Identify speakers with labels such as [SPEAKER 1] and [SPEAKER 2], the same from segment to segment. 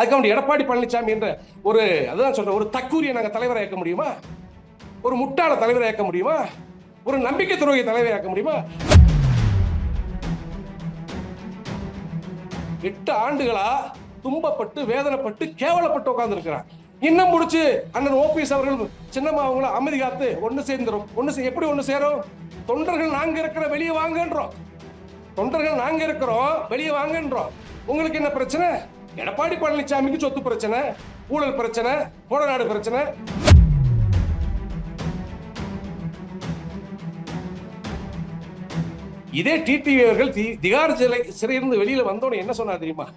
[SPEAKER 1] அதுக்கு அவன் எடப்பாடி பழனிசாமி என்ற ஒரு அதுதான் சொல்றேன் ஒரு தக்கூரிய நாங்கள் தலைவரை ஏற்க முடியுமா? ஒரு முட்டாள தலைவரை ஏற்க முடியுமா? ஒரு நம்பிக்கை துறையை தலைவரை ஏற்க முடியுமா? எட்டு ஆண்டுகளா துன்பப்பட்டு வேதனைப்பட்டு கேவலப்பட்டு உட்கார்ந்துருக்கிறான் இன்னும் முடிச்சு அண்ணன் ஓபிஎஸ் அவர்கள் சின்னம்மா அவங்கள அமைதி காத்து ஒன்று சேர்ந்துரும். ஒன்று எப்படி ஒன்று சேரும்? தொண்டர்கள் நாங்க இருக்கிற வெளியே வாங்கன்றோம். தொண்டர்கள் நாங்க இருக்கிறோம் வெளியே வாங்கன்றோம். உங்களுக்கு என்ன பிரச்சனை? எடப்பாடி பழனிசாமிக்கு சொத்து பிரச்சனை ஊழல் பிரச்சனை கோடநாடு பிரச்சனை. இதே டிடிவி அவர்கள் தி- திகார் சிலை சிறையிலிருந்து வெளியில வந்தோன்னு என்ன சொன்னார் தெரியுமா?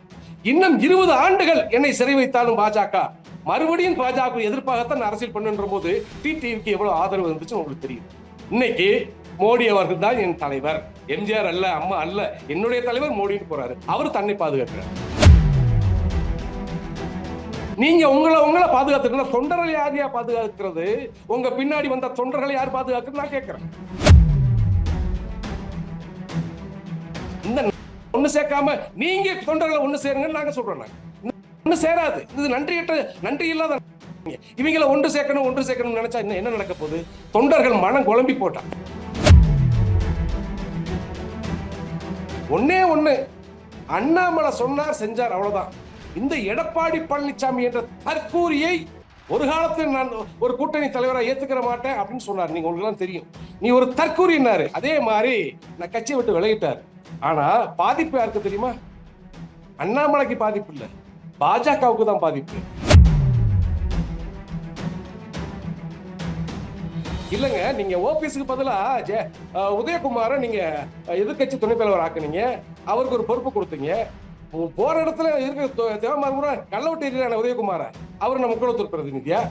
[SPEAKER 1] இன்னும் இருபது ஆண்டுகள் என்னை சிறை வைத்தாலும் பாஜக. மறுபடியும் பாஜக எதிர்ப்பாகத்தான் அரசியல் பண்ணுன்ற போது டிடிவிக்கு எவ்வளவு ஆதரவு இருந்துச்சு உங்களுக்கு தெரியும். இன்னைக்கு மோடி அவர்கள் தான் என் தலைவர். எம்ஜிஆர் அல்ல அம்மா அல்ல என்னுடைய தலைவர் மோடின்னு போறாரு. அவர் தன்னை பாதுகாக்கிறார். நீங்க உங்களை உங்களை பாதுகாத்துக்கணும். தொண்டர்களை யார் யார் பாதுகாக்கிறது? உங்க பின்னாடி வந்த தொண்டர்களை யார் பாதுகாக்கிறது நான் கேட்கிறேன். இந்த ஒண்ணு சேர்க்காம நீங்க தொண்டர்களை ஒண்ணு சேருங்கன்னு நாங்க சொல்றோம் ஒண்ணு சேராது. இது நன்றி நன்றி இல்லாத இவங்கள ஒன்று சேர்க்கணும் ஒன்று சேர்க்கணும்னு நினைச்சா என்ன என்ன நடக்க போகுது? தொண்டர்கள் மனம் குழம்பி போட்டான் ஒண்ணே ஒண்ணு. அண்ணாமலை சொன்னார் செஞ்சார் அவ்வளவுதான். இந்த எடப்பாடி பழனிசாமி என்ற தற்கூரியை ஒரு காலத்தில் நான் ஒரு கூட்டணி தலைவராக ஏத்துக்கிற மாட்டேன் அப்படின்னு சொன்னார். நீங்க உங்களுக்கு தெரியும். நீ ஒரு தற்கூரினாரு அதே மாதிரி நான் கட்சியை விட்டு விலகிட்டார். ஆனா பாதிப்பு யாருக்கு தெரியுமா? அண்ணாமலைக்கு பாதிப்பு இல்லை. பாஜகவுக்கு தான் பாதிப்பு. இல்லைங்க நீங்க ஓபிஎஸ்க்கு பதிலா உதயகுமாரை நீங்க எதிர்கட்சி எதிர்க்கட்சி துணைத் தலைவர் ஆக்குனீங்க. அவருக்கு ஒரு பொறுப்பு கொடுத்தீங்க. போற இடத்துல இருக்க தேவமாரமுறை கள்ளவட்டி எறிகிறான உதயகுமார. அவர் நம்ம குளத்தூர் பிரதிநிதியா?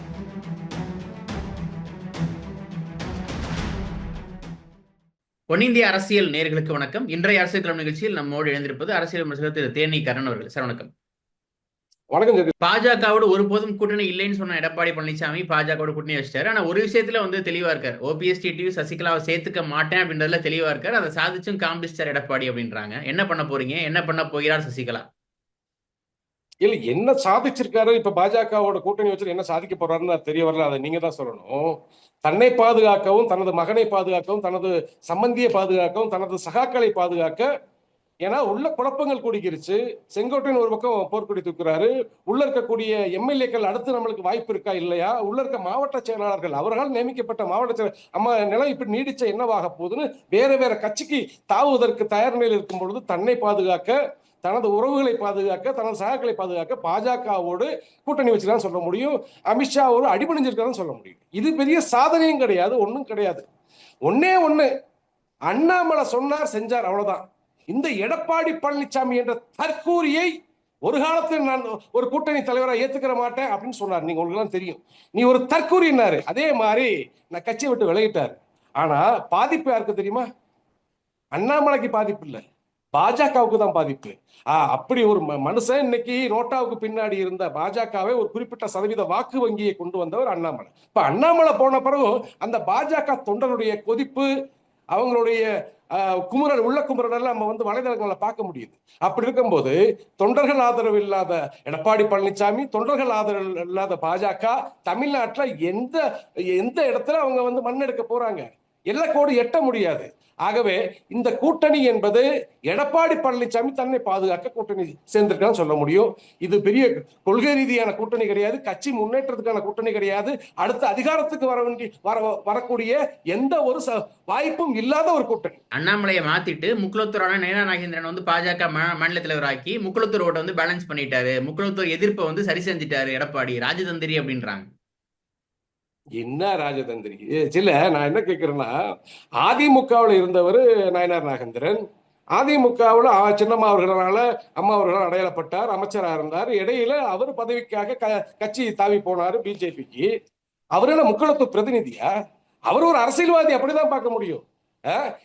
[SPEAKER 2] பொன்னிந்திய அரசியல் நேர்களுக்கு வணக்கம். இன்றைய அரசியல் கிளம் நிகழ்ச்சியில் நம்மோடு இணைந்திருப்பது அரசியல் விமர்சகர் திரு. தேனி கரண் அவர்கள். சார் வணக்கம்.
[SPEAKER 1] வணக்கம்.
[SPEAKER 2] பாஜகவோடு ஒருபோதும் கூட்டணி இல்லைன்னு சொன்ன எடப்பாடி பழனிசாமி பாஜகவோட கூட்டணி வச்சிட்டாரு. ஆனா ஒரு விஷயத்துல வந்து தெளிவா இருக்காரு. ஓபிஎஸ் டிடிவி சசிகலாவை சேர்த்துக்க மாட்டேன் அப்படின்றதுல தெளிவா இருக்காரு. அதை சாதிச்சும் காம்பிச்சிட்டார் எடப்பாடி அப்படின்றாங்க. என்ன பண்ண போறீங்க? என்ன பண்ண போகிறார் சசிகலா?
[SPEAKER 1] இல்ல என்ன சாதிச்சிருக்காரு? இப்ப பாஜகவோட கூட்டணி வச்சு என்ன சாதிக்க போறாருன்னு தெரிய வரல. அதை நீங்க தான் சொல்லணும். தன்னை பாதுகாக்கவும் தனது மகனை பாதுகாக்கவும் தனது சம்பந்தியை பாதுகாக்கவும் தனது சகாக்களை பாதுகாக்க ஏன்னா உள்ள குழப்பங்கள் கூடிக்கிருச்சு. செங்கோட்டையன் ஒரு பக்கம் போர்க்கொடி தூக்குறாரு. உள்ள இருக்கக்கூடிய எம்எல்ஏக்கள் அடுத்து நம்மளுக்கு வாய்ப்பு இருக்கா இல்லையா? உள்ள இருக்க மாவட்ட செயலாளர்கள் அவர்களால் நியமிக்கப்பட்ட மாவட்ட செயலர் அம்மா நிலம் இப்படி நீடிச்ச என்னவாக போகுதுன்னு வேற வேற கட்சிக்கு தாவுவதற்கு தயார் நிலையில் இருக்கும் பொழுது தன்னை பாதுகாக்க தனது உறவுகளை பாதுகாக்க தனது சகாக்களை பாதுகாக்க பாஜகவோடு கூட்டணி வச்சுதான் சொல்ல முடியும். அமித்ஷாவோடு அடிபணிஞ்சிருக்கான்னு சொல்ல முடியும். இது பெரிய சாதனையும் கிடையாது ஒன்றும் கிடையாது. ஒன்னே ஒன்று அண்ணாமலை சொன்னார் செஞ்சார் அவ்வளோதான் இந்த எடப்பாடி பழனிசாமி என்ற தற்கூரியை ஒரு காலத்தில் நான் ஒரு கூட்டணி தலைவராக ஏத்துக்கிற மாட்டேன் அப்படின்னு சொன்னார். நீங்க உங்களுக்கு எல்லாம் தெரியும். நீ ஒரு தற்கூரினாரு அதே மாதிரி நான் கட்சியை விட்டு விலகிட்டாரு. ஆனா பாதிப்பு யாருக்கு தெரியுமா? அண்ணாமலைக்கு பாதிப்பு இல்லை. பாஜகவுக்கு தான் பாதிப்பு. ஆ, அப்படி ஒரு ம- மனுஷன் இன்னைக்கு நோட்டாவுக்கு பின்னாடி இருந்த பாஜகவை ஒரு குறிப்பிட்ட சதவீத வாக்கு வங்கியை கொண்டு வந்தவர் அண்ணாமலை. இப்ப அண்ணாமலை போன பிறகு அந்த பாஜக தொண்டருடைய கொதிப்பு அவங்களுடைய ஆ, உள்ள குமுறல் எல்லாம் நம்ம வந்து வலைதளங்களை பார்க்க முடியுது. அப்படி இருக்கும்போது தொண்டர்கள் ஆதரவு இல்லாத எடப்பாடி பழனிசாமி தொண்டர்கள் ஆதரவு இல்லாத பாஜக தமிழ்நாட்டுல எந்த எந்த இடத்துல அவங்க வந்து மண்ணெடுக்க போறாங்க? எல்லக்கோடு எட்ட முடியாது. ஆகவே இந்த கூட்டணி என்பது எடப்பாடி பழனிசாமி தன்னை பாதுகாக்க கூட்டணி சேர்ந்திருக்கான்னு சொல்ல முடியும். இது பெரிய கொள்கை ரீதியான கூட்டணி கிடையாது கட்சி முன்னேற்றத்துக்கான கூட்டணி கிடையாது. அடுத்த அதிகாரத்துக்கு வர வேண்டி வர வரக்கூடிய எந்த ஒரு ச- வாய்ப்பும் இல்லாத ஒரு கூட்டணி.
[SPEAKER 2] அண்ணாமலையை மாத்திட்டு முக்குளத்தூரான நயனா நாகேந்திரன் வந்து பாஜக மாநில தலைவர் ஆக்கி முக்குளத்தூர் ஓட்டை வந்து பேலன்ஸ் பண்ணிட்டாரு. முக்குளத்தூர் எதிர்ப்பை வந்து சரி செஞ்சுட்டாரு எடப்பாடி ராஜதந்திரி அப்படின்றாங்க.
[SPEAKER 1] என்ன ராஜதந்திரி? சில நான் என்ன கேட்கிறேன்னா அதிமுகவில் இருந்தவர் நயனார் நாகேந்திரன். அதிமுகவில் சின்னம்மா அவர்களால அம்மா அவர்களால் அடையாளப்பட்டார் அமைச்சராக இருந்தார். இடையில அவர் பதவிக்காக க- கட்சி தாவி போனார் பிஜேபிக்கு. அவர் என்ன முக்களத்து பிரதிநிதியா? அவர் ஒரு அரசியல்வாதி அப்படிதான் பார்க்க முடியும்.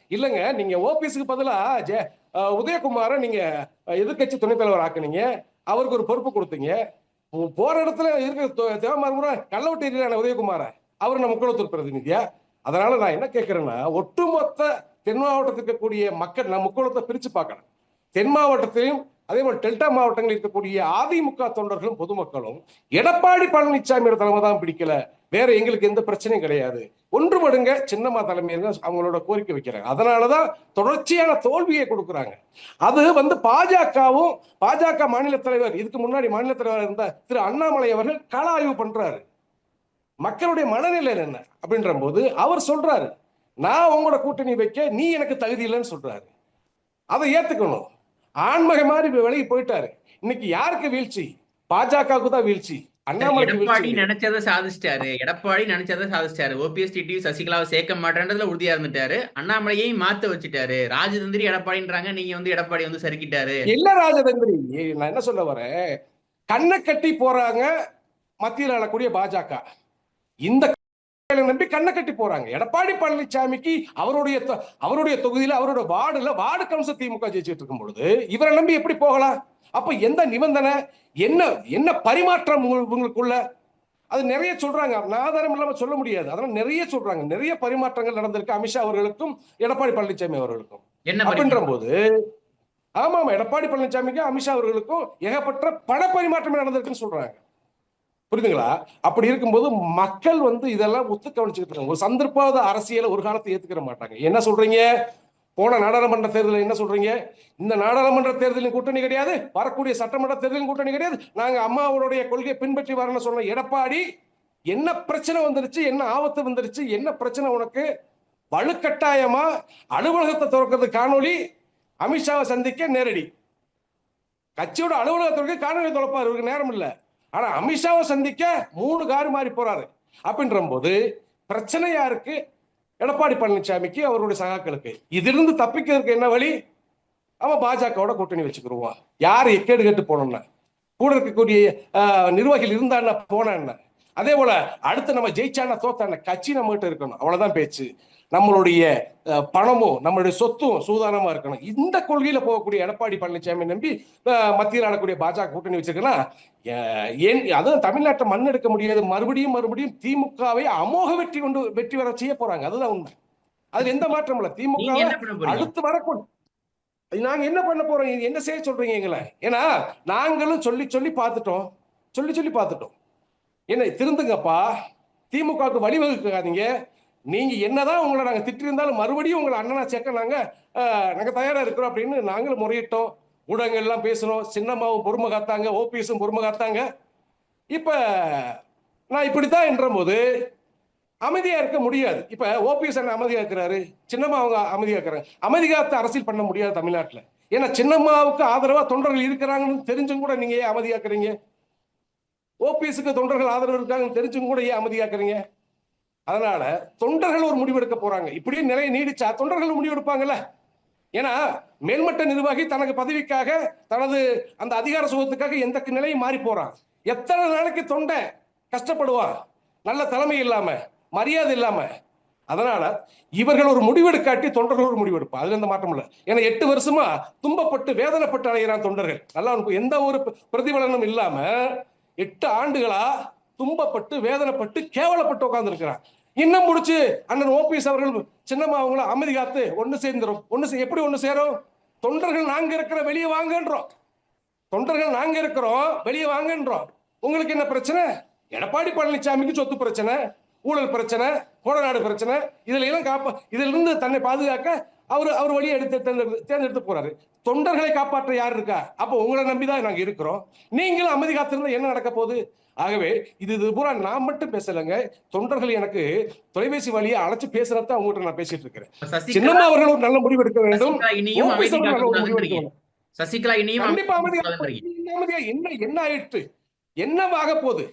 [SPEAKER 1] இல்லைங்க நீங்க ஓபிஎஸ்க்கு பதிலா ஜெ உதயகுமாரை நீங்க எதிர்கட்சி எதிர்க்கட்சி துணைத் தலைவர் ஆக்குனீங்க. அவருக்கு ஒரு பொறுப்பு கொடுத்தீங்க. போற இடத்துல இருக்க கள்ள விட்டு இருக்கிறான உதயகுமார? அவர் நம்ம குளத்தூர் பிரதிநிதியா? அதனால நான் என்ன கேட்கிறேன்னா ஒட்டுமொத்த தென் மாவட்டத்தில் இருக்கக்கூடிய மக்கள் நம்ம குளத்தை பிரிச்சு பார்க்கணும். தென் மாவட்டத்திலையும் அதே போல் டெல்டா மாவட்டங்களில் இருக்கக்கூடிய அதிமுக தொண்டர்களும் பொதுமக்களும் எடப்பாடி பழனிசாமியோட தலைமை தான் பிடிக்கல. வேற எங்களுக்கு எந்த பிரச்சனையும் கிடையாது. ஒன்று மடுங்க சின்னம்மா தலைமையில அவங்களோட கோரிக்கை வைக்கிறாங்க. அதனாலதான் தொடர்ச்சியான தோல்வியை கொடுக்குறாங்க. அது வந்து பாஜகவும் பாஜக மாநில தலைவர் இதுக்கு முன்னாடி மாநில தலைவர் இருந்த திரு அண்ணாமலை அவர்கள் கள ஆய்வு பண்றாரு. மக்களுடைய மனநிலை என்ன அப்படின்ற போது அவர் சொல்றாரு நான் உங்களோட கூட்டணி வைக்க நீ எனக்கு தகுதி இல்லைன்னு சொல்றாரு. அதை ஏத்துக்கணும். ஆண்மகை மாதிரி விலகி போயிட்டாரு. இன்னைக்கு யாருக்கு வீழ்ச்சி? பாஜகவுக்கு தான் வீழ்ச்சி.
[SPEAKER 2] எடப்பாடி நினைச்சதை சாதிச்சிட்டாரு. எடப்பாடி நினைச்சதை சாதிச்சிட்டாரு. ஓபிஎஸ் டிடிவி சசிகலாவை சேர்க்க மாட்டேன்றதுல உறுதியா இருந்துட்டாரு. அண்ணாமலையையும் மாத்த வச்சுட்டாரு. ராஜதந்திரி எடப்பாடின்றாங்க. நீங்க வந்து எடப்பாடி வந்து சறுக்கிட்டாரு.
[SPEAKER 1] இல்ல ராஜதந்திரி? நான் என்ன சொல்ல வரேன்? கண்ணை கட்டி போறாங்க மத்தியில் ஆளக்கூடிய பாஜக. இந்த நம்பி கண்ணை கட்டி போறாங்க. எடப்பாடி பழனிசாமிக்கு அவருடைய அவருடைய தொகுதியில அவரோட வார்டுல வார்டு கவுன்சில் திமுக ஜெயிச்சிட்டு இருக்கும் பொழுது இவரை நம்பி எப்படி போகலாம்? அப்ப எந்த நிபந்தனை? என்ன என்ன பரிமாற்றம் உங்க- உங்களுக்குள்ள? அது நிறைய சொல்றாங்க. ஆதாரம் இல்லாம சொல்ல முடியாது. அதனால நிறைய சொல்றாங்க. நிறைய பரிமாற்றங்கள் நடந்திருக்கு அமித்ஷா அவர்களுக்கும் எடப்பாடி பழனிசாமி அவர்களுக்கும். அப்படின்ற? போது ஆமா ஆமா எடப்பாடி பழனிசாமிக்கும் அமித்ஷா அவர்களுக்கும் ஏகப்பட்ட பண பரிமாற்றம் நடந்திருக்குன்னு சொல்றாங்க. புரியுதுங்களா? அப்படி இருக்கும்போது மக்கள் வந்து இதெல்லாம் ஒத்து கவனிச்சுக்கிட்டு இருக்காங்க. ஒரு சந்தர்ப்பாத அரசியலை ஒரு காலத்தை ஏத்துக்கிற மாட்டாங்க. என்ன சொல்றீங்க? போன நாடாளுமன்ற தேர்தலில் என்ன சொல்றீங்க? இந்த நாடாளுமன்ற தேர்தலின் கூட்டணி கிடையாது. வரக்கூடிய சட்டமன்ற தேர்தலின் கூட்டணி கிடையாது. நாங்க அம்மாவோடைய கொள்கையை பின்பற்றி வரணும்னு சொன்ன எடப்பாடி என்ன பிரச்சனை வந்துருச்சு? என்ன ஆபத்து வந்துருச்சு? என்ன பிரச்சனை உனக்கு? வலுக்கட்டாயமா அலுவலகத்தை திறக்கிறது காணொளி. அமித்ஷாவை சந்திக்க நேரடி. கட்சியோட அலுவலகத்திற்கு காணொலி தொலைப்பார் இவருக்கு நேரம் இல்லை. ஆனா அமித்ஷாவை சந்திக்க மூணு காரு மாறி போறாரு. அப்படின்ற போது பிரச்சனையா இருக்கு எடப்பாடி பழனிசாமிக்கு அவருடைய சகாக்களுக்கு. இதிலிருந்து தப்பிக்கிறதுக்கு என்ன வழி? அவன் பாஜகவோட கூட்டணி வச்சுக்கிருவான் யார் எக்கேடு கேட்டு போனோம்னா கூட இருக்கக்கூடிய நிர்வாகிகள் இருந்தான்னா போனான்னா அதே போல அடுத்து நம்ம ஜெயிச்சானா தோத்தான கட்சி நம்ம கிட்ட இருக்கணும். அவ்வளவுதான் பேச்சு. நம்மளுடைய பணமும் நம்மளுடைய சொத்தும் சூதானமா இருக்கணும். இந்த கொள்கையில போகக்கூடிய எடப்பாடி பழனிசாமி நம்பி மத்தியில் ஆளக்கூடிய பாஜக கூட்டணி வச்சிருக்கனா ஏன் அதுவும் தமிழ்நாட்டை மண் எடுக்க முடியாது. மறுபடியும் மறுபடியும் திமுகவை அமோக வெற்றி கொண்டு வெற்றி வர செய்ய போறாங்க. அதுதான் உண்மை. அதுல எந்த மாற்றம் இல்ல. திமுக அடுத்து வரக்கூடும் நாங்க என்ன பண்ண போறோம்? என்ன செய்ய சொல்றீங்க எங்களை? ஏன்னா நாங்களும் சொல்லி சொல்லி பார்த்துட்டோம். சொல்லி சொல்லி பார்த்துட்டோம். என்னை திருந்துங்கப்பா. திமுகவுக்கு வழிவகுக்காதீங்க நீங்க என்னதான் உங்களை நாங்க திட்டிருந்தாலும் மறுபடியும் உங்களை அண்ணனா சேர்க்க நாங்க அஹ், நாங்க தயாரா இருக்கிறோம் அப்படின்னு நாங்களும் முறையிட்டோம். ஊடகங்கள் எல்லாம் பேசணும் சின்னம்மாவும் பொறுமை காத்தாங்க. ஓபிஎஸும் பொறுமை காத்தாங்க. இப்ப நான் இப்படித்தான் என்ற போது அமைதியா இருக்க முடியாது. இப்ப ஓபிஎஸ் அண்ணன் அமைதியா இருக்கிறாரு. சின்னம்மா அவங்க அமைதியா இருக்கிறாங்க. அமைதி காத்து அரசியல் பண்ண முடியாது தமிழ்நாட்டில். ஏன்னா சின்னம்மாவுக்கு ஆதரவா தொண்டர்கள் இருக்கிறாங்கன்னு தெரிஞ்சும் கூட நீங்க ஏன் அமைதியாக்குறீங்க? ஓபிஎஸ்க்கு தொண்டர்கள் ஆதரவு இருக்காங்கன்னு தெரிஞ்சும் கூட ஏன் அமைதியாக்குறீங்க? அதனால தொண்டர்கள் ஒரு முடிவெடுக்க போறாங்க. இப்படியே நிலையை நீடிச்சா தொண்டர்கள் முடிவெடுப்பாங்கல்ல. ஏன்னா மேல்மட்ட நிர்வாகி தனக்கு பதவிக்காக தனது அந்த அதிகார சுகத்துக்காக எந்த நிலையும் மாறி போறான். எத்தனை நாளைக்கு தொண்டை கஷ்டப்படுவான் நல்ல தலைமை இல்லாம மரியாதை இல்லாம. அதனால இவர்கள் ஒரு முடிவெடுக்காட்டி தொண்டர்கள் ஒரு முடிவெடுப்பா. அதுல எந்த மாற்றம் இல்லை. ஏன்னா எட்டு வருஷமா துன்பப்பட்டு வேதனைப்பட்டு அடைகிறான் தொண்டர்கள். நல்லா இருக்கும். எந்த ஒரு பிரதிபலனும் இல்லாம எட்டு ஆண்டுகளா துன்பப்பட்டு வேதனைப்பட்டு கேவலப்பட்டு உட்கார்ந்து இன்னும் முடிச்சு அண்ணன் ஓபிஎஸ் அவர்கள் சின்னம்மா அவங்கள அமைதி காத்து ஒன்று சேர்ந்துரும். ஒன்று எப்படி ஒன்று சேரும்? தொண்டர்கள் நாங்க இருக்கிற வெளியே வாங்கன்றோம். தொண்டர்கள் நாங்க இருக்கிறோம் வெளியே வாங்கன்றோம். உங்களுக்கு என்ன பிரச்சனை? எடப்பாடி பழனிசாமிக்கு சொத்து பிரச்சனை ஊழல் பிரச்சனை கோடநாடு பிரச்சனை இதுல எல்லாம் காப்ப இதுல இருந்து தன்னை பாதுகாக்க அவர் அவர் வழியை எடுத்து தேர்ந்தெடுத்து தேர்ந்தெடுத்து போறாரு. தொண்டர்களை காப்பாற்ற யார் இருக்கா? அப்போ உங்களை நம்பிதான் நாங்க இருக்கிறோம். நீங்களும் அமைதி காத்திருந்தா என்ன நடக்க போகுது? ஆகவே இது இது பூரா நான் மட்டும் பேசலைங்க. தொண்டர்கள் எனக்கு தொலைபேசி வழியா அழைச்சு பேசுறத உங்ககிட்ட நான் பேசிட்டு இருக்கிறேன். சின்னம்மா அவர்கள் ஒரு நல்ல முடிவு எடுக்க வேண்டும்.
[SPEAKER 2] சசிகலா இனியும்
[SPEAKER 1] கண்டிப்பா
[SPEAKER 2] அமைதி
[SPEAKER 1] அமைதியா என்ன என்ன ஆயிட்டு என்னவாக போகுது?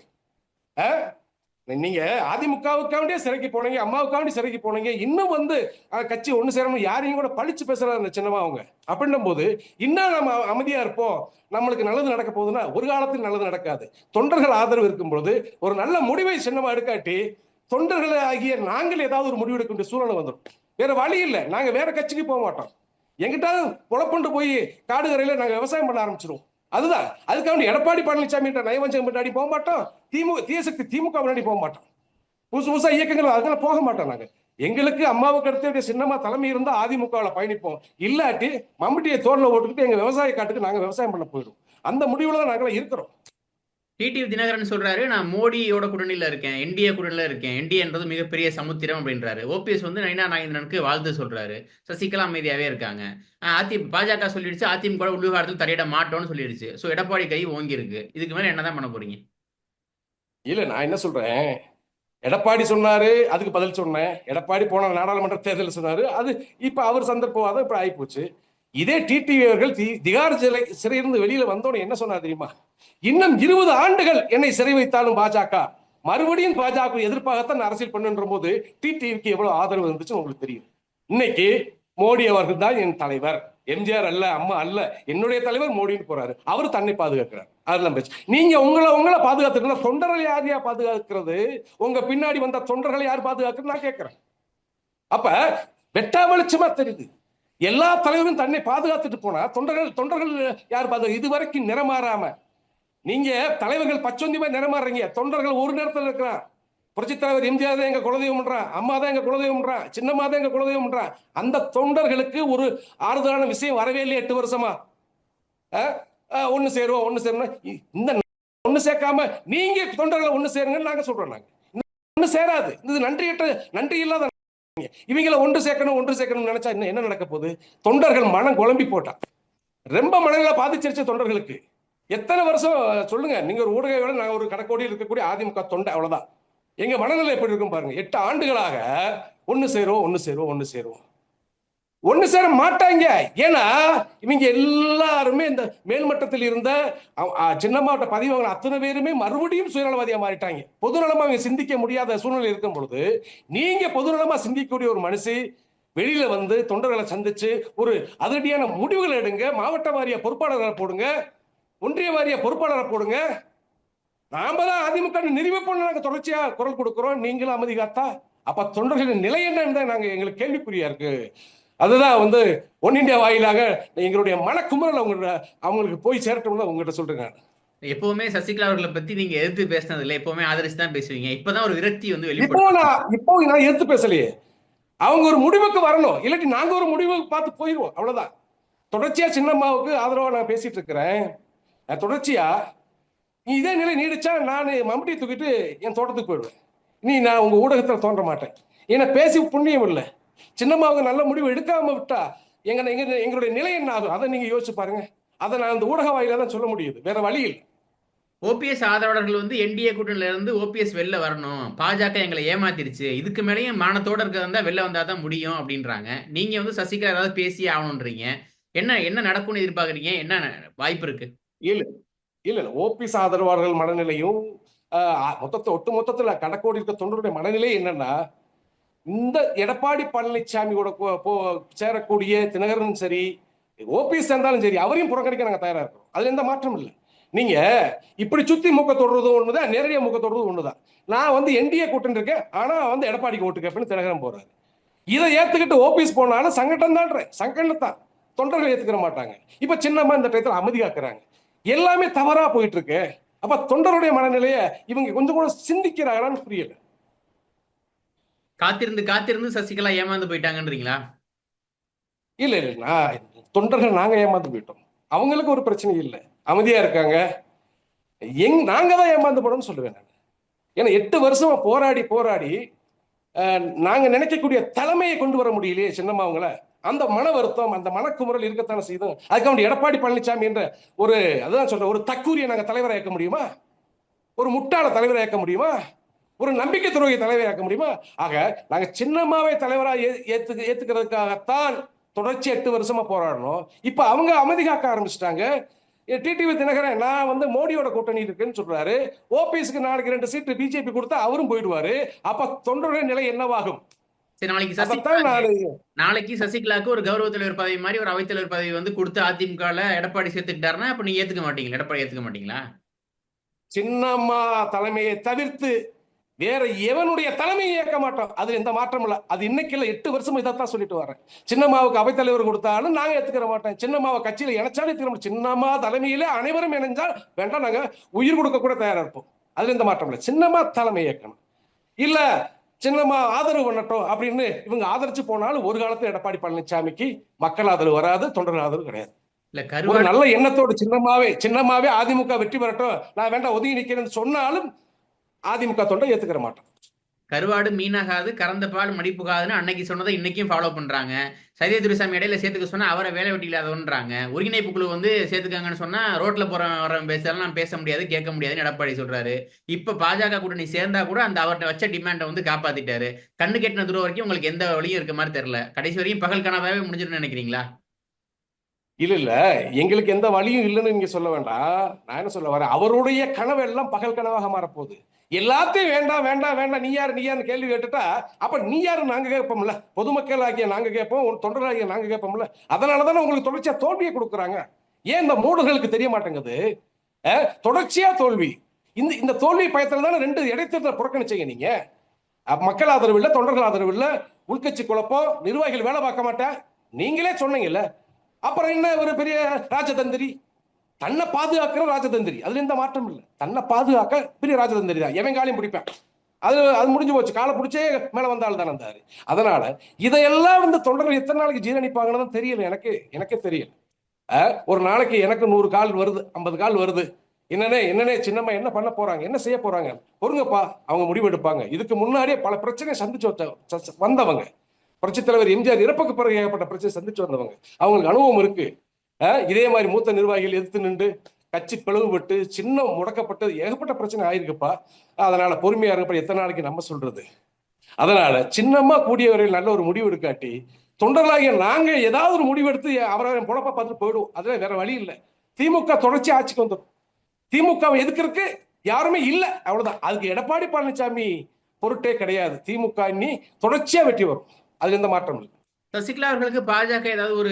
[SPEAKER 1] நீங்க அதிமுகவுக்காண்டியே சிறைக்கு போனீங்க அம்மாவுக்காண்டி சிறைக்கு போனீங்க. இன்னும் வந்து கட்சி ஒண்ணு சேரணும் யாரையும் கூட பழிச்சு பேசுறாரு அந்த சின்னமா அவங்க. அப்படின்னும் போது இன்னும் நம்ம அமைதியா இருப்போம். நம்மளுக்கு நல்லது நடக்க போகுதுன்னா ஒரு காலத்தில் நல்லது நடக்காது. தொண்டர்கள் ஆதரவு இருக்கும் பொழுது ஒரு நல்ல முடிவை சின்னமா எடுக்காட்டி தொண்டர்கள் ஆகிய நாங்கள் ஏதாவது ஒரு முடிவு எடுக்க வேண்டிய சூழ்நிலை வந்துடும் வேற வழி இல்லை. நாங்க வேற கட்சிக்கு போக மாட்டோம். எங்கிட்ட பொழப்புண்டு போய் காடுகரையில நாங்க விவசாயம் பண்ண ஆரம்பிச்சிருவோம். அதுதான். அதுக்காக எடப்பாடி பழனிசாமி நயவஞ்சகம் முன்னாடி போக மாட்டோம். திமுக தீயசக்தி திமுக முன்னாடி போக மாட்டோம். புதுசு புதுசா இயக்கங்கள் அதெல்லாம் போக மாட்டோம் நாங்க. எங்களுக்கு அம்மாவுக்கு அடுத்த சின்னம்மா தலைமை இருந்தா அதிமுகவில் பயணிப்போம். இல்லாட்டி மம்முட்டியை தோல்ல ஓட்டுக்கிட்டு எங்க விவசாய காட்டுக்கு நாங்க விவசாயம் பண்ண போயிடும் அந்த முடிவுல தான் நாங்களாம் இருக்கிறோம்.
[SPEAKER 2] டிடிவி தினகரன் சொல்றாரு நான் மோடியோட கூட்டணியில இருக்கேன் என்டிஏ கூட்டணியில இருக்கேன் என்டிஏன்றது மிகப்பெரிய சமுத்திரம் அப்படின்றாரு. ஓபிஎஸ் வந்து நயினா நாகேந்திரனுக்கு வாழ்த்து சொல்றாரு. சசிகலா அமைதியாவே இருக்காங்க. அதி பாஜக சொல்லிடுச்சு அதிமுக உள்விவகாரத்தில் தடையிட மாட்டோம்னு சொல்லிடுச்சு. ஸோ எடப்பாடி கை ஓங்கி இருக்கு. இதுக்கு மேல என்னதான் பண்ண போறீங்க?
[SPEAKER 1] இல்ல நான் என்ன சொல்றேன்? எடப்பாடி சொன்னாரு அதுக்கு பதில் சொன்னேன். எடப்பாடி போன நாடாளுமன்ற தேர்தலில் சொன்னாரு. அது இப்ப அவர் சந்தர்ப்பவாதம் இப்ப ஆயிப்போச்சு. இதே டிடிவி அவர்கள் தி- திகார் சிறை சிறையிலிருந்து வெளியில வந்தோன்னு என்ன சொன்னார் தெரியுமா? இன்னும் இருபது ஆண்டுகள் என்னை சிறை வைத்தாலும் பாஜக. மறுபடியும் பாஜக எதிர்ப்பாகத்தான் நான் அரசியல் பண்ணுன்ற போது டிடிவிக்கு எவ்வளவு ஆதரவு இருந்துச்சு உங்களுக்கு தெரியும். இன்னைக்கு மோடி அவர்கள் தான் என் தலைவர். எம்ஜிஆர் அல்ல அம்மா அல்ல என்னுடைய தலைவர் மோடின்னு போறாரு. அவர் தன்னை பாதுகாக்கிறார். அதெல்லாம் பேச்சு நீங்க உங்களை உங்களை பாதுகாத்துக்கணும். தொண்டர்களை யார் யார் பாதுகாக்கிறது? உங்க பின்னாடி வந்த தொண்டர்களை யார் பாதுகாக்கிறது நான் கேட்கிறேன். அப்ப வெட்டா வெளிச்சமா தெரியுது. எல்லா தலைவரும் தன்னை பாதுகாத்துட்டு போனா தொண்டர்கள் தொண்டர்கள் யார் பாதுகா இதுவரைக்கும் நிறமாறாம நீங்க தலைவர்கள் பச்சொந்தியமா நிறமாறுறீங்க தொண்டர்கள் ஒரு நேரத்துல இருக்கிறான். புரட்சி தலைவர் எம்ஜிஆர் தான் எங்க குலதெய்வம்ன்றான் அம்மா தான் எங்க குலதெய்வம்ன்றான் சின்னம்மா தான் எங்க குலதெய்வம்ன்றான் அந்த தொண்டர்களுக்கு ஒரு ஆறுதலான விஷயம் வரவே இல்லை எட்டு வருஷமா. அஹ், ஒண்ணு சேருவோம் ஒண்ணு சேருவோம் இந்த ஒண்ணு சேர்க்காம நீங்க தொண்டர்களை ஒண்ணு சேருங்கன்னு நாங்க சொல்றோம் நாங்க. ஒண்ணு சேராது. இது நன்றியற்ற நன்றி இல்லாத இவங்கள ஒன்று சேர்க்கணும் ஒன்று சேர்க்கணும்னு நினைச்சா என்ன என்ன நடக்க போகுது? தொண்டர்கள் மனம் குழம்பி போட்டான். ரொம்ப மனநிலை பாதிச்சிருச்சு தொண்டர்களுக்கு. எத்தனை வருஷம் சொல்லுங்க நீங்க ஒரு ஊடகம் நாங்க ஒரு கடக்கோடியில் இருக்கக்கூடிய அதிமுக தொண்டை அவ்வளவுதான். எங்க மனநிலை எப்படி இருக்கும் பாருங்க. எட்டு ஆண்டுகளாக ஒன்று சேருவோம் ஒன்று சேருவோம் ஒன்று சேருவோம். ஒன்று சேர மாட்டாங்க. ஏன்னா இவங்க எல்லாருமே இந்த மேல்மட்டத்தில் இருந்த அ- அ, சின்னம்மாவட்ட வாங்கின அத்தனை பேருமே மறுபடியும் சுயநலவாதியாக மாறிட்டாங்க. பொதுநலமாக அவங்க சிந்திக்க முடியாத சூழ்நிலை இருக்கும் பொழுது நீங்கள் பொதுநலமாக சிந்திக்கக்கூடிய ஒரு மனுஷி வெளியில வந்து தொண்டர்களை சந்திச்சு ஒரு அதிரடியான முடிவுகளை எடுங்க மாவட்ட வாரிய பொறுப்பாளர்களை போடுங்க ஒன்றிய வாரிய பொறுப்பாளரை போடுங்க. நாம தான் அதிமுக நிரூபிப்போம் நாங்கள் தொடர்ச்சியாக குரல் கொடுக்குறோம். நீங்களும் அமைதி காத்தா அப்ப தொண்டர்களின் நிலை என்னன்னு தான் நாங்கள் எங்களுக்கு கேள்விக்குறியா இருக்கு. அதுதான் வந்து ஒன் இந்தியா வாயிலாக எங்களுடைய மனக்குமுறல் அவங்க அவங்களுக்கு போய் சேரட்டும்னு உங்ககிட்ட சொல்றேன்
[SPEAKER 2] எப்பவுமே சசிகலா அவர்களை பத்தி நீங்க எதிர்த்து பேசினது இல்ல எப்பவுமே ஆதரிச்சு தான் பேசுவீங்க. இப்பதான் ஒரு விரக்தி வந்து
[SPEAKER 1] இப்போ நான் இப்போ நான் எடுத்து பேசலையே. அவங்க ஒரு முடிவுக்கு வரணும். இல்லாட்டி நாங்க ஒரு முடிவுக்கு பார்த்து போயிடுவோம் அவ்வளவுதான். தொடர்ச்சியா சின்னம்மாவுக்கு ஆதரவா நான் பேசிட்டு இருக்கிறேன். தொடர்ச்சியா நீ இதே நிலை நீடிச்சா நான் மம்பட்டியை தூக்கிட்டு என் தோட்டத்துக்கு போயிடுவேன். நீ நான் உங்க ஊடகத்துல தோன்ற மாட்டேன். ஏன்னா பேசி புண்ணியம் இல்லை. சின்னம்மாவுக்கு நல்ல முடிவு எடுக்காம விட்டா எங்க எங்க எங்களுடைய நிலை என்ன ஆகும்? அதை நீங்க யோசிச்சு பாருங்க. அதை நான் அந்த ஊடக வாயில தான் சொல்ல முடியுது. வேற வழி இல்லை.
[SPEAKER 2] ஓபிஎஸ் ஆதரவாளர்கள் வந்து என்டிஏ கூட்டணியில இருந்து ஓபிஎஸ் வெளில வரணும். பாஜக எங்களை ஏமாத்திருச்சு. இதுக்கு மேலேயும் மானத்தோட இருக்கிறதா வெளில வந்தா தான் முடியும் அப்படின்றாங்க. நீங்க வந்து சசிகலா ஏதாவது பேசி ஆகணுன்றீங்க. என்ன என்ன நடக்கும்னு எதிர்பார்க்கறீங்க? என்ன வாய்ப்பு இருக்கு?
[SPEAKER 1] இல்ல இல்ல இல்ல. ஓபிஎஸ் ஆதரவாளர்கள் மனநிலையும் மொத்தத்தை ஒட்டு மொத்தத்துல கடக்கோடி இருக்க தொண்டருடைய மனநிலை என்னன்னா இந்த எடப்பாடி பழனிசாமியோட கூட போ- சேரக்கூடிய தினகரனும் சரி ஓபிஎஸ் இருந்தாலும் சரி அவரையும் புறக்கணிக்க நாங்கள் தயாராக இருக்கிறோம் அதில் எந்த மாற்றம் இல்லை. நீங்க இப்படி சுத்தி மூக்க தொடர்றதும் ஒண்ணுதான் நேரடியா மூக்க தொடர்றதும் ஒண்ணுதான். நான் வந்து என்டிஏ கூட்டணி இருக்கேன் ஆனா வந்து எடப்பாடிக்கு ஓட்டு கேட்பேன்னு தினகரன் போறாரு. இதை ஏத்துக்கிட்டு ஓபிஎஸ் போனாலும் சங்கடம் தான் சங்கடம் தான். தொண்டர்கள் ஏத்துக்கிற மாட்டாங்க. இப்ப சின்னம்மா இந்த டயத்தில் அமைதி காக்குறாங்க. எல்லாமே தவறா போயிட்டு இருக்கு. அப்ப தொண்டருடைய மனநிலையை இவங்க கொஞ்சம் கூட சிந்திக்கிறாங்களான்னு புரியல.
[SPEAKER 2] காத்திருந்து காத்திருந்து சசிகலா ஏமாந்து போயிட்டாங்கன்றீங்களா?
[SPEAKER 1] இல்ல இல்ல தொண்டர்கள் நாங்க ஏமாந்து போயிட்டோம். அவங்களுக்கு ஒரு பிரச்சனை இல்லை. அமைதியா இருக்காங்க. எங் நாங்க தான் ஏமாந்து போனோம்னு சொல்லுவேன் நான். ஏன்னா எட்டு வருஷமா போராடி போராடி நாங்க நினைக்கக்கூடிய தலைமையை கொண்டு வர முடியலையே சின்னம்மா அவங்கள. அந்த மன வருத்தம் அந்த மனக்குமுறல் இருக்கத்தானே செய்தும் அதுக்கு எடப்பாடி பழனிசாமி என்ற ஒரு அதுதான் சொல்றேன் ஒரு தக்கூரியை நாங்க தலைவரை ஏற்க முடியுமா? ஒரு முட்டாள தலைவரை ஏற்க முடியுமா? ஒரு நம்பிக்கை துரோகி தலைவரை ஏற்க முடியுமா? ஆக நாங்க சின்னம்மாவை தலைவரா ஏ- ஏத்துக்க ஏத்துக்கிறதுக்காகத்தான் தொடர்ச்சி எட்டு வருஷமா போராடணும் இப்ப அவங்க அமைதி காக்க ஆரம்பிச்சிட்டாங்க. டிடிவி தினகரன் நான் வந்து மோடியோட கூட்டணி இருக்குன்னு சொல்றாரு. ஓபிஎஸ்க்கு நாளைக்கு ரெண்டு சீட்டு பிஜேபி கொடுத்தா அவரும் போயிடுவாரு. அப்ப தொண்டருடைய நிலை என்னவாகும்?
[SPEAKER 2] நாளைக்கு சசிகலா நாளைக்கு சசிகலாக்கு ஒரு கௌரவ தலைவர் பதவி மாதிரி ஒரு அவைத்தலைவர் பதவி வந்து கொடுத்து அதிமுகல எடப்பாடி சேர்த்துக்கிட்டாருன்னா அப்ப நீங்க ஏத்துக்க மாட்டீங்களா? எடப்பாடி ஏத்துக்க மாட்டீங்களா?
[SPEAKER 1] சின்னம்மா தலைமையை தவிர்த்து வேற எவனுடைய தலைமையை ஏற்க மாட்டோம்? அது எந்த மாற்றம் இல்ல. அது இன்னைக்கு இல்ல எட்டு வருஷமா இதைத்தான் சொல்லிட்டு வரேன் சின்னம்மாவுக்கு அவைத்தலைவர் கொடுத்தாலும் நாங்க ஏத்துக்கிற மாட்டோம். சின்னம்மாவை கட்சியில இணைச்சாலும் ஏத்துக்கிற மாட்டோம் சின்னம்மா தலைமையிலே அனைவரும் இணைஞ்சால் வேண்டாம் நாங்க உயிர் கொடுக்க கூட தயாரா இருப்போம். அதுல எந்த மாற்றம் இல்லை. சின்னம்மா தலைமை இயக்கணும் இல்ல சின்னம்மா ஆதரவு பண்ணட்டும் அப்படின்னு இவங்க ஆதரிச்சு போனாலும் ஒரு காலத்துல எடப்பாடி பழனிசாமிக்கு மக்கள் ஆதரவு வராது தொண்டர் ஆதரவு கிடையாது. ஒரு நல்ல எண்ணத்தோடு சின்னமாவே சின்னமாவே அதிமுக வெற்றி பெறட்டும். நான் வேண்டாம் ஒதுங்கி நிக்கிறேன்னு சொன்னாலும் அதிமுக தொண்டை ஏத்துக்கிற மாட்டோம்
[SPEAKER 2] கருவாடு மீனாகாது கறந்த பால் மடிப்புகாதுன்னு அன்னைக்கு சொன்னதை இன்னைக்கும் ஃபாலோ பண்றாங்க. சைதே துரைசாமி இடையில சேர்த்துக்க சொன்னா அவரை வேலை வெட்டி இல்லாதவன்றாங்க. ஒருங்கிணைப்பு குழு வந்து சேர்த்துக்காங்கன்னு சொன்னா ரோட்ல போற வர பேசலாம் நான் பேச முடியாது கேட்க முடியாதுன்னு எடப்பாடி சொல்றாரு. இப்ப பாஜக கூட்டணி சேர்ந்தா கூட அந்த அவர்கிட்ட வச்ச டிமாண்டை வந்து காப்பாத்திட்டாரு. கண்ணு கெட்டின தூரம் வரைக்கும் உங்களுக்கு எந்த வழியும் இருக்க மாதிரி தெரியல. கடைசி வரையும் பகல் கனவாவே முடிஞ்சிடும் நினைக்கிறீங்களா?
[SPEAKER 1] இல்ல இல்ல. எங்களுக்கு எந்த வழியும் இல்லைன்னு நீங்க சொல்ல வேண்டாம். நான் என்ன சொல்ல வரேன்? அவருடைய கனவு எல்லாம் பகல் கனவாக மாறப்போகுது. எல்லாத்தையும் வேண்டாம் வேண்டாம் வேண்டாம். நீ யாரு நீ யாருன்னு கேள்வி கேட்டுட்டா அப்ப நீ யாரு நாங்க கேட்போம்ல? பொதுமக்கள் ஆகிய நாங்க கேட்போம் உன் தொண்டராகிய நாங்க கேட்போம்ல? அதனாலதானே உங்களுக்கு தொடர்ச்சியா தோல்வியை கொடுக்குறாங்க. ஏன் இந்த மூடுகளுக்கு தெரிய மாட்டேங்குது? தொடர்ச்சியா தோல்வி. இந்த இந்த தோல்வி பயத்துல தானே ரெண்டு இடைத்தேர்தல் புறக்கணிச்சீங்க நீங்க? மக்கள் ஆதரவு இல்லை தொண்டர்கள் ஆதரவு இல்லை உள்கட்சி குழப்பம் நிர்வாகிகள் வேலை பார்க்க மாட்டேன். நீங்களே சொன்னீங்கல்ல அப்புறம் என்ன ஒரு பெரிய ராஜதந்திரி? தன்னை பாதுகாக்கிற ராஜதந்திரி. அதுல எந்த மாற்றம் இல்லை. தன்னை பாதுகாக்க பெரிய ராஜதந்திரி தான். எவன் காலையும் பிடிப்பேன். அது அது முடிஞ்சு போச்சு. காலை பிடிச்சே மேல வந்தாள் தானே இருந்தாரு அதனால இதையெல்லாம் வந்து தொண்டர்கள் எத்தனை நாளைக்கு ஜீரணிப்பாங்கன்னு தெரியல எனக்கு. எனக்கே தெரியல. ஒரு நாளைக்கு எனக்கு நூறு கால் வருது ஐம்பது கால் வருது. என்னன்னே என்னன்னே சின்னம்மா என்ன பண்ண போறாங்க? என்ன செய்ய போறாங்க? பொறுங்கப்பா அவங்க முடிவெடுப்பாங்க. இதுக்கு முன்னாடியே பல பிரச்சனையை சந்திச்சு ச- வந்தவங்க. புரட்சித் தலைவர் எம்ஜிஆர் இறப்புக்கு பிறகு ஏகப்பட்ட பிரச்சனை சந்திச்சு வந்தவங்க. அவங்களுக்கு அனுபவம் இருக்கு. இதே மாதிரி மூத்த நிர்வாகிகள் எதிர்த்து நின்று கட்சி பிளவுபட்டு சின்னம் முடக்கப்பட்டு ஏகப்பட்ட பிரச்சனை ஆயிருக்குப்பா. அதனால பொறுமையா இருக்கப்ப எத்தனை நாளைக்கு நம்ம சொல்றது? அதனால சின்னமா கூடிய வரையில் நல்ல ஒரு முடிவு எடுக்காட்டி தொண்டர்களாகிய நாங்க ஏதாவது ஒரு முடிவு எடுத்து அவரை பொழப்ப பார்த்துட்டு போயிடுவோம். அதுல வேற வழி இல்லை. திமுக தொடர்ச்சி ஆட்சிக்கு வந்துடும் திமுகவை எதுக்குறதுக்கு யாருமே இல்லை. அவ்வளவுதான். அதுக்கு எடப்பாடி பழனிசாமி பொருட்டே கிடையாது. திமுக இன்னி தொடர்ச்சியா வெற்றி வரும் அதுல எந்த மாற்றம் இல்லை.
[SPEAKER 2] சசிகலா அவர்களுக்கு பாஜக ஏதாவது ஒரு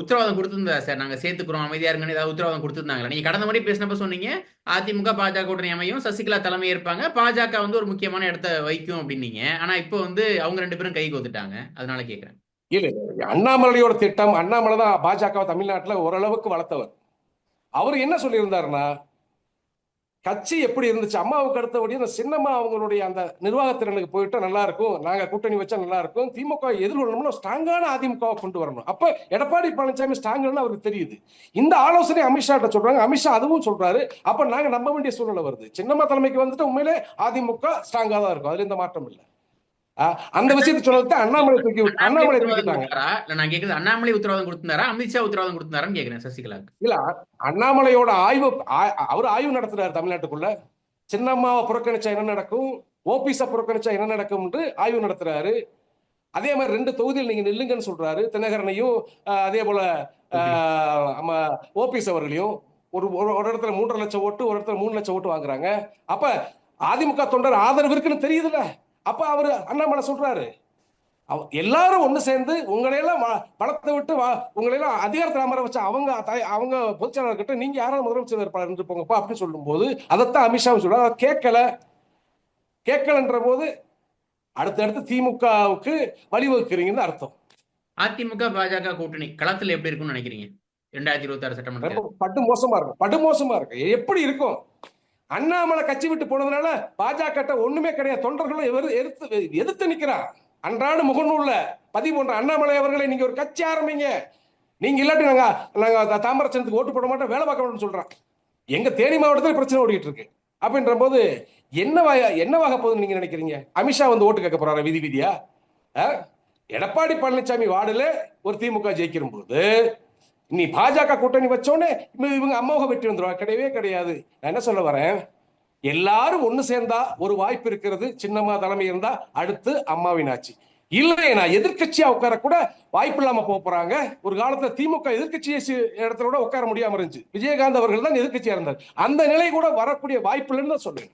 [SPEAKER 2] உத்தரவாதம் கொடுத்திருந்தா சார்? நாங்க சேர்த்துக்கிறோம் அமைதியா இருங்கன்னு ஏதாவது உத்தரவாதம் கொடுத்திருந்தாங்களா? நீங்க கடந்த முறை பேசினப்ப சொன்னீங்க அதிமுக பாஜக கூட்டணி அமையும் சசிகலா தலைமை ஏற்பாங்க. பாஜக வந்து ஒரு முக்கியமான இடத்த வைக்கும் அப்படின்னீங்க. ஆனா இப்போ வந்து அவங்க ரெண்டு பேரும் கை கோத்துட்டாங்க. அதனால கேக்குறேன்.
[SPEAKER 1] இல்ல இல்ல. அண்ணாமலையோட திட்டம் அண்ணாமலை தான் பாஜக தமிழ்நாட்டுல ஓரளவுக்கு வளர்த்தவர். அவர் என்ன சொல்லியிருந்தாருன்னா கட்சி எப்படி இருந்துச்சு? அம்மாவுக்கு அடுத்தபடியும் அந்த சின்னம்மா அவங்களுடைய அந்த நிர்வாகத்திறனுக்கு போயிட்டா நல்லா இருக்கும். நாங்க கூட்டணி வச்சா நல்லா இருக்கும். திமுக எதிர்கொள்ளணும்னா ஸ்ட்ராங்கான அதிமுகவை கொண்டு வரணும். அப்ப எடப்பாடி பழனிசாமி ஸ்ட்ராங்னு அவருக்கு தெரியுது. இந்த ஆலோசனை அமித்ஷா சொல்றாங்க. அமித்ஷா அதுவும் சொல்றாரு. அப்ப நாங்க நம்ப வேண்டிய சூழ்நிலை வருது. சின்னம்மா தலைமைக்கு வந்துட்டு உண்மையிலே அதிமுக ஸ்ட்ராங்கா தான் இருக்கும். அதுல எந்த மாற்றம் இல்லை. அந்த விஷயத்தை சொல்றது அண்ணாமலை தூக்கி அண்ணாமலை தூக்கிட்டாங்க.
[SPEAKER 2] கொடுத்தாரா? நான் கேக்குறது அண்ணாமலை உத்தரவாதம் கொடுத்திருந்தாரா? அமித்ஷா உத்தரவாதம் கொடுத்திருந்தாரான்னு கேக்குறேன் சசிகலாக்கு
[SPEAKER 1] இல்ல அண்ணாமலையோட ஆய்வு அவர் ஆய்வு நடத்துறாரு தமிழ்நாட்டுக்குள்ள. சின்னம்மாவை புறக்கணிச்சா என்ன நடக்கும்? ஓபிஸ புறக்கணிச்சா என்ன நடக்கும் என்று ஆய்வு நடத்துறாரு. அதே மாதிரி ரெண்டு தொகுதியில் நீங்க நில்லுங்கன்னு சொல்றாரு. தினகரனையும் அதே போல நம்ம ஓபிஎஸ் அவர்களையும். ஒரு ஒரு ஒரு இடத்துல மூன்றரை லட்சம் ஓட்டு ஒரு இடத்துல மூணு லட்சம் ஓட்டு வாங்குறாங்க. அப்ப அதிமுக தொண்டர் ஆதரவு இருக்குன்னு தெரியுதுல்ல. அப்ப அவரு அண்ணாமலை சொல்றாரு. எல்லாரும் ஒண்ணு சேர்ந்து உங்களையெல்லாம் வளர்த்து விட்டு வா- உங்களையெல்லாம் அதிகாரத்தில் அமர வச்ச அவங்க அவங்க பொதுச்செயலாளர் கிட்ட நீங்க யாராவது முதலமைச்சர் வேட்பாளர் இருந்து போங்கப்பா அப்படின்னு சொல்லும்போது அதைத்தான் அமித்ஷாவும் சொல்றாரு. கேட்கல. கேட்கலன்ற போது அடுத்தடுத்து திமுகவுக்கு வழிவகுக்கிறீங்கன்னு அர்த்தம்.
[SPEAKER 2] அதிமுக பாஜக கூட்டணி களத்துல எப்படி இருக்கும்னு நினைக்கிறீங்க? ரெண்டாயிரத்தி இருபத்தி ஆறு சட்டமன்ற
[SPEAKER 1] படு மோசமா இருக்கும். படு மோசமா இருக்கு எப்படி இருக்கும்? அண்ணாமலை கட்சி விட்டு போனதுனால பாஜக ஒண்ணுமே கிடையாது. தொண்டர்களும் எதிர்த்து எதிர்த்து நிக்கிறான் அன்றாட முகநூல்ல பதிவு பண்ற அண்ணாமலை அவர்களை நீங்க ஒரு கட்சி ஆரம்பிங்க. நீங்க இல்லாட்டி நாங்க நாங்க த- தாமரச்சனத்துக்கு ஓட்டு போட மாட்டோம் வேலை பார்க்க மாட்டோம்னு சொல்றான் எங்க தேனி மாவட்டத்தில் பிரச்சனை ஓடிட்டு இருக்கு. அப்படின்ற போது என்னவா என்னவாக போகுதுன்னு நீங்க நினைக்கிறீங்க? அமித்ஷா வந்து ஓட்டு கேட்க போறாரு விதி விதியா? எடப்பாடி பழனிசாமி வார்டுல ஒரு திமுக ஜெயிக்கிற போது நீ பாஜக கூட்டணி வச்சோடனே இவங்க- இவங்க அம்மாவை வெற்றி வந்துருவா. கிடையவே கிடையாது. நான் என்ன சொல்ல வரேன்? எல்லாரும் ஒண்ணு சேர்ந்தா ஒரு வாய்ப்பு இருக்கிறது. சின்னம்மா தலைமை இருந்தா அடுத்து அம்மாவின் ஆட்சி இல்லைனா எதிர்க்கட்சியா உட்கார கூட வாய்ப்பு இல்லாம போக போறாங்க. ஒரு காலத்துல திமுக எதிர்க்கட்சி இடத்துல கூட உட்கார முடியாம இருந்துச்சு. விஜயகாந்த் அவர்கள் தான் எதிர்க்கட்சியா இருந்தார். அந்த நிலை கூட வரக்கூடிய வாய்ப்பு இல்லைன்னு தான் சொல்றேன்.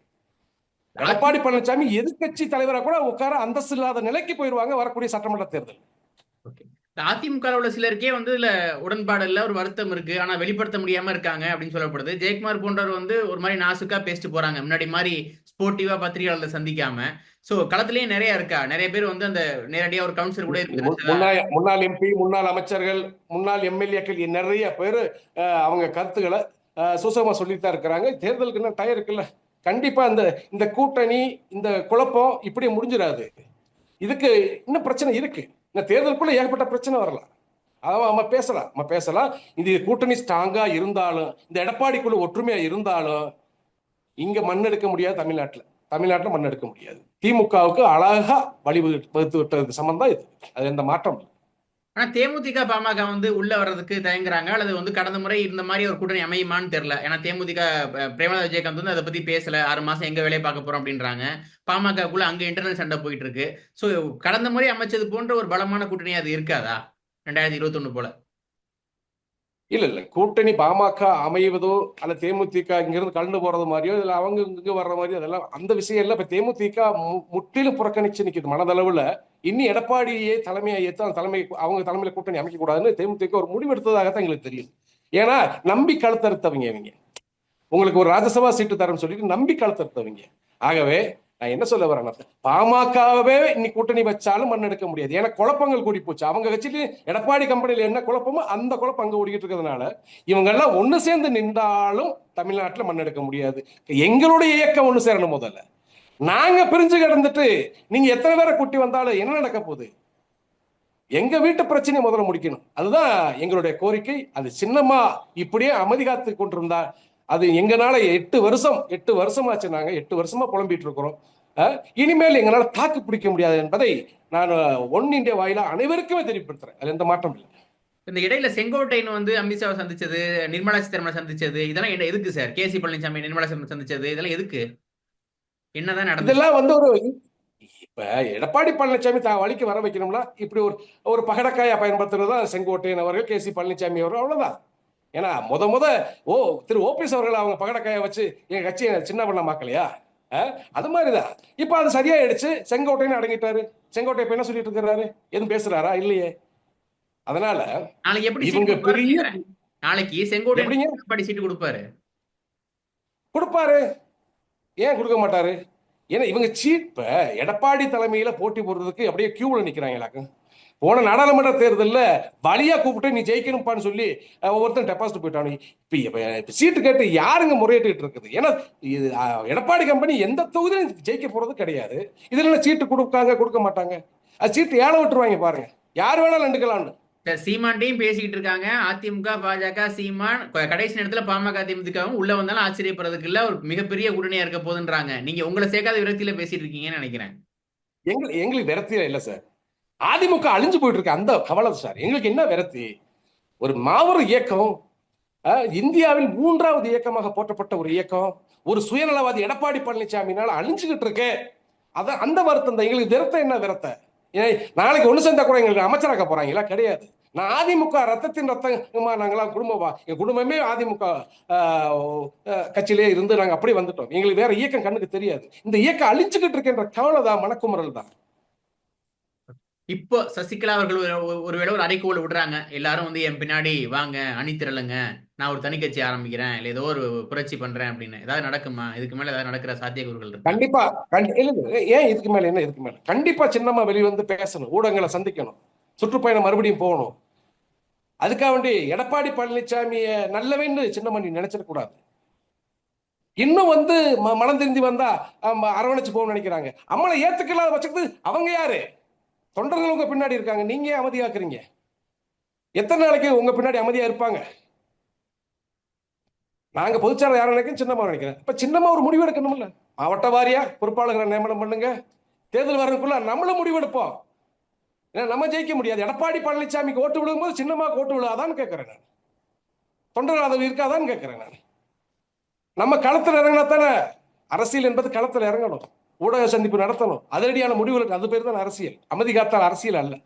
[SPEAKER 1] எடப்பாடி பழனிசாமி எதிர்க்கட்சி தலைவரா கூட உட்கார அந்தஸ்து இல்லாத நிலைக்கு போயிருவாங்க வரக்கூடிய சட்டமன்ற தேர்தல்.
[SPEAKER 2] அதிமுக உள்ள சிலருக்கே வந்து இதுல உடன்பாடு இல்ல ஒரு வருத்தம் இருக்கு. ஆனா வெளிப்படுத்த முடியாம இருக்காங்க அப்படின்னு சொல்லப்படுது. ஜெயக்குமார் போன்றவர் வந்து ஒரு மாதிரி நாசுக்கா பேசிட்டு போறாங்க. முன்னாடி மாதிரி ஸ்போர்ட்டிவா பத்திரிகையாளர்களை சந்திக்காம. சோ களத்திலேயே நிறைய இருக்கா? நிறைய பேர் வந்து அந்த நேரடியா ஒரு கவுன்சிலர் கூட இருக்கு
[SPEAKER 1] முன்னாள் எம்பி முன்னாள் அமைச்சர்கள் முன்னாள் எம்எல்ஏக்கள் நிறைய பேர் அவங்க கருத்துக்களை அஹ், சுசகமா சொல்லிட்டு இருக்கிறாங்க. தேர்தலுக்கு என்ன டயம் இருக்குல்ல. கண்டிப்பா இந்த இந்த கூட்டணி இந்த குழப்பம் இப்படி முடிஞ்சிடாது. இதுக்கு இன்னும் பிரச்சனை இருக்கு. இந்த தேர்தலுக்குள்ள ஏகப்பட்ட பிரச்சனை வரலாம். அதாவது நம்ம பேசலாம். நம்ம பேசலாம். இந்த கூட்டணி ஸ்ட்ராங்கா இருந்தாலும் இந்த எடப்பாடிக்குள்ள ஒற்றுமையா இருந்தாலும் இங்க மண் எடுக்க முடியாது தமிழ்நாட்டில். தமிழ்நாட்டில் மண் எடுக்க முடியாது. திமுகவுக்கு அழகா வழிவகுத்து விட்டது சம்பந்தம் இது. அது எந்த மாற்றம் இல்லை.
[SPEAKER 2] ஆனா தேமுதிக பாமக வந்து உள்ள வர்றதுக்கு தயங்குறாங்க. அல்லது வந்து கடந்த முறை இந்த மாதிரி ஒரு கூட்டணி அமையுமான்னு தெரியல. ஏன்னா தேமுதிக அஹ், விஜயகாந்த் வந்து அதை பத்தி பேசல. ஆறு மாசம் எங்க வேலையை பார்க்க போறோம் அப்படின்றாங்க. பாமகக்குள்ள அங்க இன்டர்னல் சண்டை போயிட்டு இருக்கு. சோ கடந்த முறை அமைச்சது போன்ற ஒரு பலமான கூட்டணி அது இருக்காதா? ரெண்டாயிரத்தி இருபத்தி போல.
[SPEAKER 1] இல்ல இல்ல. கூட்டணி பாமக அமைவதோ அல்ல தேமுதிக இங்கிருந்து கலந்து போறது மாதிரியோ இல்ல அவங்க இங்க வர்ற மாதிரியோ அதெல்லாம் அந்த விஷயம் இல்ல. இப்ப தேமுதிக மு- முற்றிலும் புறக்கணிச்சு நிக்குது மனதளவுல. இன்னி எடப்பாடியே தலைமையா ஏத்து அந்த தலைமை அவங்க தலைமையில கூட்டணி அமைக்க கூடாதுன்னு தேமுதிக ஒரு முடிவெடுத்ததாகத்தான் எங்களுக்கு தெரியும். ஏன்னா நம்பி கழுத்தறுத்தவங்க இவங்க. உங்களுக்கு ஒரு ராஜ்யசபா சீட்டு தரேன்னு சொல்லிட்டு நம்பி கழுத்தறுத்தவங்க. ஆகவே நான் என்ன சொல்ல வரேன் பாமகவே இன்னைக்கு கூட்டணி வச்சாலும் மண் எடுக்க முடியாது. ஏன்னா குழப்பங்கள் கூடி போச்சு. அவங்க கட்சியில எடப்பாடி கம்பெனியில் என்ன குழப்பமோ அந்த குழப்பம் அங்க ஓடிக்கிட்டு இருக்கிறதுனால இவங்க எல்லாம் ஒண்ணு சேர்ந்து நின்றாலும் தமிழ்நாட்டுல மண் எடுக்க முடியாது. எங்களுடைய இயக்கம் ஒண்ணு சேரணும் முதல்ல. நாங்க பிரிஞ்சு கிடந்துட்டு நீங்க எத்தனை பேரை கூட்டி வந்தாலும் என்ன நடக்க போகுது? எங்க வீட்டு பிரச்சனையை முதல்ல முடிக்கணும். அதுதான் எங்களுடைய கோரிக்கை. அது சின்னமா இப்படியே அமைதி காத்து கொண்டிருந்தா அது எங்கனால எட்டு வருஷம் எட்டு வருஷமாச்சு நாங்க. எட்டு வருஷமா புலம்பிட்டு இருக்கிறோம். இனிமேல் எங்களால தாக்கு பிடிக்க முடியாது என்பதை நான் ஒன் இந்தியா வாயிலா அனைவருக்குமே தெரியப்படுத்துறேன். அது எந்த மாற்றம் இல்லை.
[SPEAKER 2] இந்த இடையில செங்கோட்டையன் வந்து அமித்ஷாவை சந்திச்சது நிர்மலா சீதாராமன் சந்திச்சது இதெல்லாம் என்ன எதுக்கு sir? K C Palaniswami Nirmala Sitharaman சந்திச்சது இதெல்லாம் எதுக்கு? என்னதான் நடந்தது?
[SPEAKER 1] இதெல்லாம் வந்து ஒரு இப்ப எடப்பாடி பழனிசாமி தான் வழிக்கு வர வைக்கணும்னா இப்படி ஒரு ஒரு பகடக்காயா பயன்படுத்துறது தான் செங்கோட்டையன் அவர்கள் கே சி பழனிசாமி அவர்கள் அவ்வளவுதான். ஏன்னா முத முத ஓ திரு ஓபிஎஸ் அவர்கள் அவங்க பகடக்காயை வச்சு எங்க கட்சியை சின்ன பண்ண மாக்கலையா? அது மாதிரிதான் இப்ப அது சரியாயிடுச்சு. செங்கோட்டையன் அடங்கிட்டாரு. செங்கோட்டை இப்ப என்ன சொல்லிட்டு இருக்கிறாரு? எதுவும் பேசுறாரா? இல்லையே. அதனால
[SPEAKER 2] நாளைக்கு எப்படி
[SPEAKER 1] இவங்க பெரிய-.
[SPEAKER 2] நாளைக்கு எடப்பாடி சீட்டு கொடுப்பாரு.
[SPEAKER 1] கொடுப்பாரு. ஏன் கொடுக்க மாட்டாரு? ஏன்னா இவங்க சீப்ப எடப்பாடி தலைமையில போட்டி போடுறதுக்கு அப்படியே கியூவில் நிக்கிறாங்களாக்கும் போன நாடாளுமன்ற தேர்தல்ல வழியா கூப்பிட்டு நீ ஜெயிக்கணும்ப்பான்னு சொல்லி ஒவ்வொருத்தரும் டெபாசிட் போயிட்டானு. இப்ப சீட்டு கேட்டு யாருங்க முறையிட்டு இருக்குது? ஏன்னா இது எடப்பாடி கம்பெனி எந்த தொகுதியிலும் ஜெயிக்க போறது கிடையாது. இதுல சீட்டு கொடுக்காங்க கொடுக்க மாட்டாங்க? அது சீட்டு ஏழை விட்டுருவாங்க பாருங்க. யார் வேணாலும் ரெண்டுக்கலாம்னு
[SPEAKER 2] சீமான்டையும் பேசிக்கிட்டு இருக்காங்க. அதிமுக பாஜக சீமான் கடைசி நேரத்துல பாமக அதிமுகவும் உள்ள வந்தாலும் ஆச்சரியப்படுறதுக்கு இல்ல ஒரு மிகப்பெரிய கூட்டணியா இருக்க போதுன்றாங்க நீங்க உங்களை சேர்க்காத விரக்தியில பேசிட்டு இருக்கீங்கன்னு நினைக்கிறேன்.
[SPEAKER 1] எங்களுக்கு எங்களுக்கு விரத்தியே இல்லை சார். அதிமுக அழிஞ்சு போயிட்டு இருக்கு அந்த கவலை சார். எங்களுக்கு என்ன விரத்தி ஒரு மாபெரும் இயக்கம் இந்தியாவில் மூன்றாவது இயக்கமாக போற்றப்பட்ட ஒரு இயக்கம் ஒரு சுயநலவாதி எடப்பாடி பழனிசாமினால அழிஞ்சுக்கிட்டு இருக்கு. அதான் அந்த வருத்தம் தான். எங்களுக்கு விரத்த என்ன விரத்த ஏன் நாளைக்கு ஒண்ணு சேர்ந்தா கூட எங்களுக்கு அமைச்சராக்க போறாங்களா கிடையாது. நான் அதிமுக ரத்தத்தின் ரத்தமா நாங்களாம் குடும்பமா என் குடும்பமே அதிமுக கட்சியிலே இருந்து நாங்க அப்படி வந்துட்டோம். எங்களுக்கு வேற இயக்கம் கண்ணுக்கு தெரியாது. இந்த இயக்கம் அழிஞ்சுகிட்டு இருக்கின்ற கவலை தான் மனக்குமுறல் தான்
[SPEAKER 2] இப்போ சசிகலா அவர்கள் ஒரு- ஒரு- ஒருவேளை ஒரு அறைகோல் விடுறாங்க. எல்லாரும் வந்து என் பின்னாடி வாங்க அணித்திரளுங்க நான் ஒரு தனி கட்சி ஆரம்பிக்கிறேன். இல்ல ஏதோ ஒரு புரட்சி பண்றேன் அப்படின்னு. ஏதாவது நடக்குமா? இதுக்கு மேல ஏதாவது நடக்கிற சாத்தியக்கூறுகள் இருக்கு?
[SPEAKER 1] கண்டிப்பா. கண்டி- ஏன் இதுக்கு மேல? என்ன இதுக்கு மேல? கண்டிப்பா சின்னம்மா வெளியே வந்து பேசணும். ஊடகங்களை சந்திக்கணும். சுற்றுப்பயணம் மறுபடியும் போகணும். அதுக்காக வேண்டி எடப்பாடி பழனிசாமிய நல்லவன்னு சின்னம்மா நீ கூடாது. இன்னும் வந்து ம- மனம் திருந்தி வந்தா ஆமா, அரவணைச்சு போகணும்னு நினைக்கிறாங்க. அம்மளை ஏத்துக்கலாத பட்சத்துக்கு அவங்க யாரு? தொண்டர்கள் உங்க பின்னாடி இருக்காங்க. நீங்க அமைதியாக்குறீங்க? எத்தனை நாளைக்கு உங்க பின்னாடி அமைதியா இருப்பாங்க? நாங்க பொதுச்சாளர் யாரும் நினைக்கிறோம் சின்னமா நினைக்கிறேன். இப்ப சின்னம்மா ஒரு முடிவு எடுக்கணும்ல. மாவட்ட வாரியா பொறுப்பாளர்களை நியமனம் பண்ணுங்க. தேர்தல் வரதுக்குள்ள நம்மளும் முடிவெடுப்போம் ஏன்னா நம்ம ஜெயிக்க முடியாது. எடப்பாடி பழனிசாமிக்கு ஓட்டு விழும்போது சின்னமா ஓட்டு விழாதான்னு கேட்கிறேன் நான். தொண்டர் ஆதரவு இருக்காதான்னு கேட்கிறேன் நான். நம்ம களத்தில் இறங்கினா தானே அரசியல் என்பது களத்தில் இறங்கணும். ஊடக சந்திப்பு நடத்தணும். அதிரடியான முடிவுகளுக்கு அது பேர் தான் அரசியல். அமைதி காத்தால் அரசியல் அல்ல.